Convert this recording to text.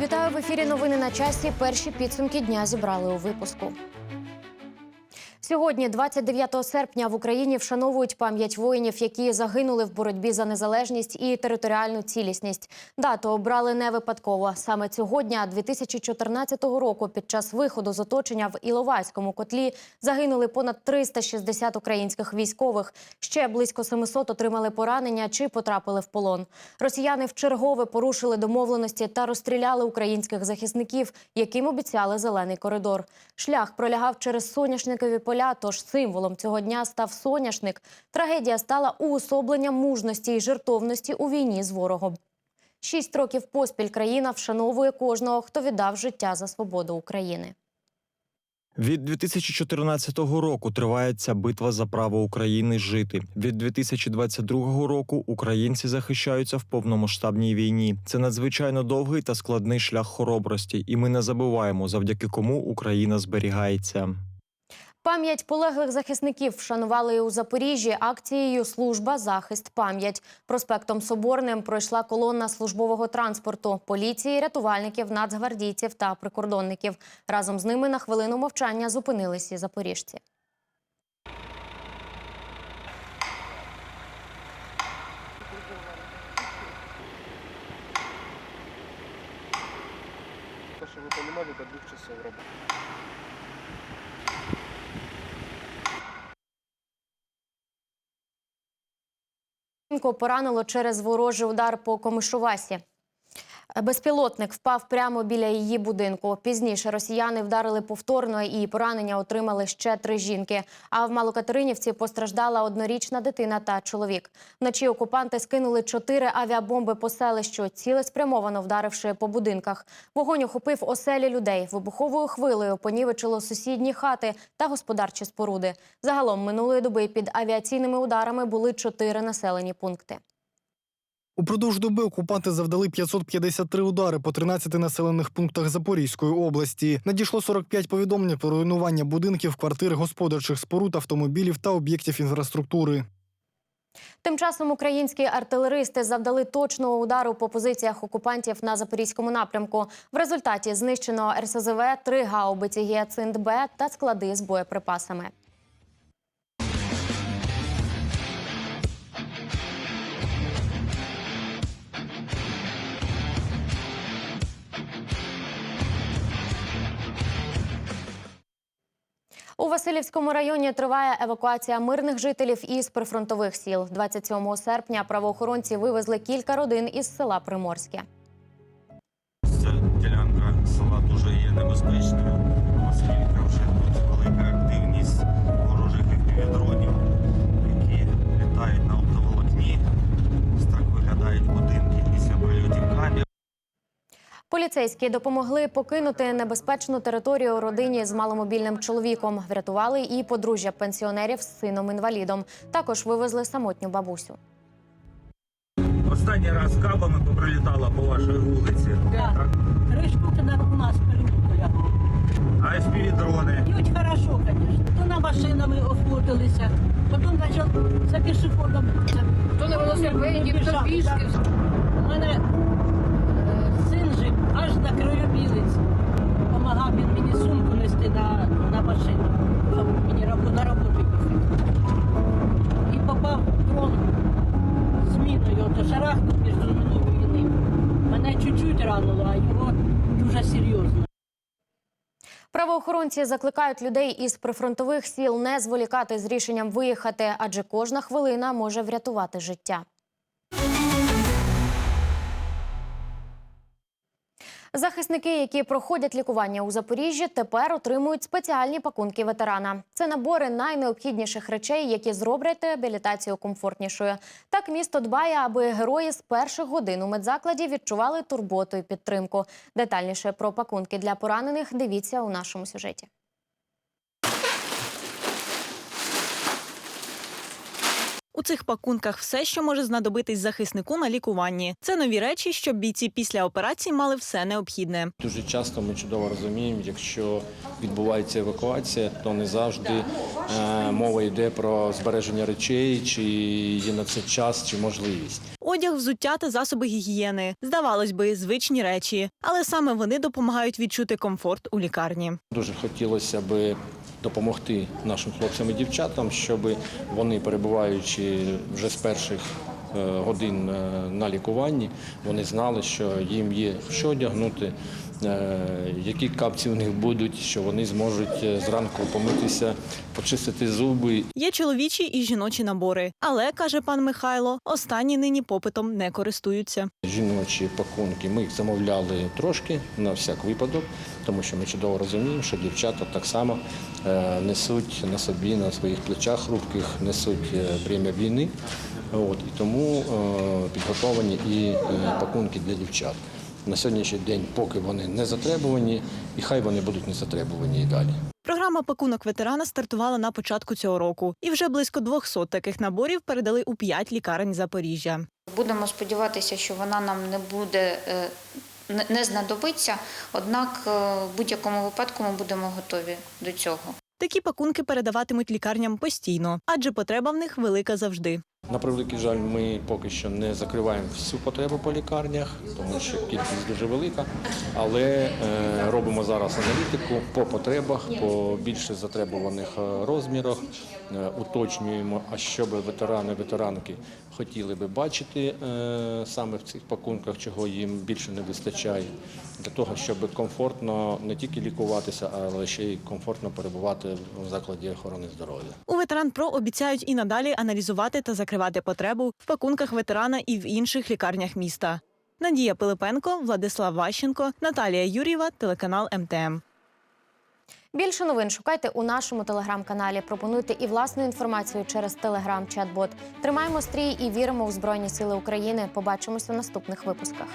Вітаю в ефірі. Новини на часі. Перші підсумки дня зібрали у випуску. Сьогодні, 29 серпня, в Україні вшановують пам'ять воїнів, які загинули в боротьбі за незалежність і територіальну цілісність. Дату обрали не випадково. Саме цього дня, 2014 року, під час виходу з оточення в Іловайському котлі загинули понад 360 українських військових. Ще близько 700 отримали поранення чи потрапили в полон. Росіяни вчергове порушили домовленості та розстріляли українських захисників, яким обіцяли зелений коридор. Шлях пролягав через соняшникові поля. Тож символом цього дня став соняшник. Трагедія стала уособленням мужності і жертовності у війні з ворогом. Шість років поспіль країна вшановує кожного, хто віддав життя за свободу України. Від 2014 року триває ця битва за право України жити. Від 2022 року українці захищаються в повномасштабній війні. Це надзвичайно довгий та складний шлях хоробрості, і ми не забуваємо, завдяки кому Україна зберігається. Пам'ять полеглих захисників вшанували і у Запоріжжі акцією Служба захист пам'ять. Проспектом Соборним пройшла колона службового транспорту, поліції, рятувальників, нацгвардійців та прикордонників. Разом з ними на хвилину мовчання зупинилися запоріжці. Что вы понимали, до двух часов работы. Поранило через ворожий удар по Комишувасі. Безпілотник впав прямо біля її будинку. Пізніше росіяни вдарили повторно і поранення отримали ще три жінки. А в Малокатеринівці постраждала однорічна дитина та чоловік. Вночі окупанти скинули чотири авіабомби по селищу, цілеспрямовано вдаривши по будинках. Вогонь охопив оселі людей. Вибуховою хвилею понівечило сусідні хати та господарчі споруди. Загалом минулої доби під авіаційними ударами були чотири населені пункти. Упродовж доби окупанти завдали 553 удари по 13 населених пунктах Запорізької області. Надійшло 45 повідомлень про руйнування будинків, квартир, господарчих споруд, автомобілів та об'єктів інфраструктури. Тим часом українські артилеристи завдали точного удару по позиціях окупантів на запорізькому напрямку. В результаті знищено РСЗВ, три гаубиці «Гіацинт Б та склади з боєприпасами. У Васильівському районі триває евакуація мирних жителів із прифронтових сіл. 27 серпня правоохоронці вивезли кілька родин із села Приморське. Ця ділянка села дуже є небезпечною, Поліцейські допомогли покинути небезпечну територію родині з маломобільним чоловіком. Врятували і подружжя пенсіонерів з сином-інвалідом. Також вивезли самотню бабусю. Останній раз кабами поприлітала по вашій вулиці. Так. Три штуки на у нас перемкнули. А fpv дрони. Б'ють хорошо, звісно. То на машинами охотилися, потім почав за пішоходом. То на велосипеді, то пішки. У мене аж на краю білиць. Помагав він мені сумку нести на, на машину. щоб Мені на роботу їхати. І попав дрон з міною, то шарахнув між мною ним. Мене чуть-чуть ранило, а його дуже серйозно. Правоохоронці закликають людей із прифронтових сіл не зволікати з рішенням виїхати, адже кожна хвилина може врятувати життя. Захисники, які проходять лікування у Запоріжжі, тепер отримують спеціальні пакунки ветерана. Це набори найнеобхідніших речей, які зроблять реабілітацію комфортнішою. Так місто дбає, аби герої з перших годин у медзакладі відчували турботу і підтримку. Детальніше про пакунки для поранених дивіться у нашому сюжеті. У цих пакунках все, що може знадобитись захиснику на лікуванні. Це нові речі, щоб бійці після операції мали все необхідне. Дуже часто ми чудово розуміємо, якщо відбувається евакуація, то не завжди е, мова йде про збереження речей, чи є на це час, чи можливість. Одяг, взуття та засоби гігієни. Здавалось би, звичні речі, але саме вони допомагають відчути комфорт у лікарні. Дуже хотілося би допомогти нашим хлопцям і дівчатам, щоб вони, перебуваючи вже з перших годин е, на лікуванні, вони знали, що їм є що одягнути, е, які капці у них будуть, що вони зможуть е, зранку помитися, почистити зуби Є чоловічі і жіночі набори, але каже пан Михайло, останні нині попитом не користуються. Жіночі пакунки ми їх замовляли трошки на всяк випадок, тому що ми чудово розуміємо, що дівчата так само е, несуть на собі, на своїх плечах хрупких, несуть е, бремя війни. От, і тому е, підготовлені і е, пакунки для дівчат. На сьогоднішній день, поки вони не затребувані, і хай вони будуть не затребувані і далі. Програма пакунок ветерана стартувала на початку цього року, і вже близько 200 таких наборів передали у п'ять лікарень Запоріжжя. Будемо сподіватися, що вона нам не буде е, не- знадобиться, однак в будь-якому випадку ми будемо готові до цього. Такі пакунки передаватимуть лікарням постійно, адже потреба в них велика завжди. На превеликий жаль, ми поки що не закриваємо всю потребу по лікарнях, тому що кількість дуже велика. Але е, робимо зараз аналітику по потребах, по більше затребуваних е, розмірах. Е, уточнюємо, а що би ветерани, ветеранки хотіли би бачити саме в цих пакунках, чого їм більше не вистачає, для того, щоб комфортно не тільки лікуватися, але ще й комфортно перебувати в закладі охорони здоров'я. У ветеран ПРО обіцяють і надалі аналізувати та закривати потребу в пакунках ветерана і в інших лікарнях міста. Надія Пилипенко, Владислав Ващенко, Наталія Юрєва, телеканал МТМ. Більше новин шукайте у нашому телеграм-каналі. Пропонуйте і власну інформацію через телеграм-чат-бот. Тримаємо стрій і віримо в Збройні Сили України. Побачимося в наступних випусках.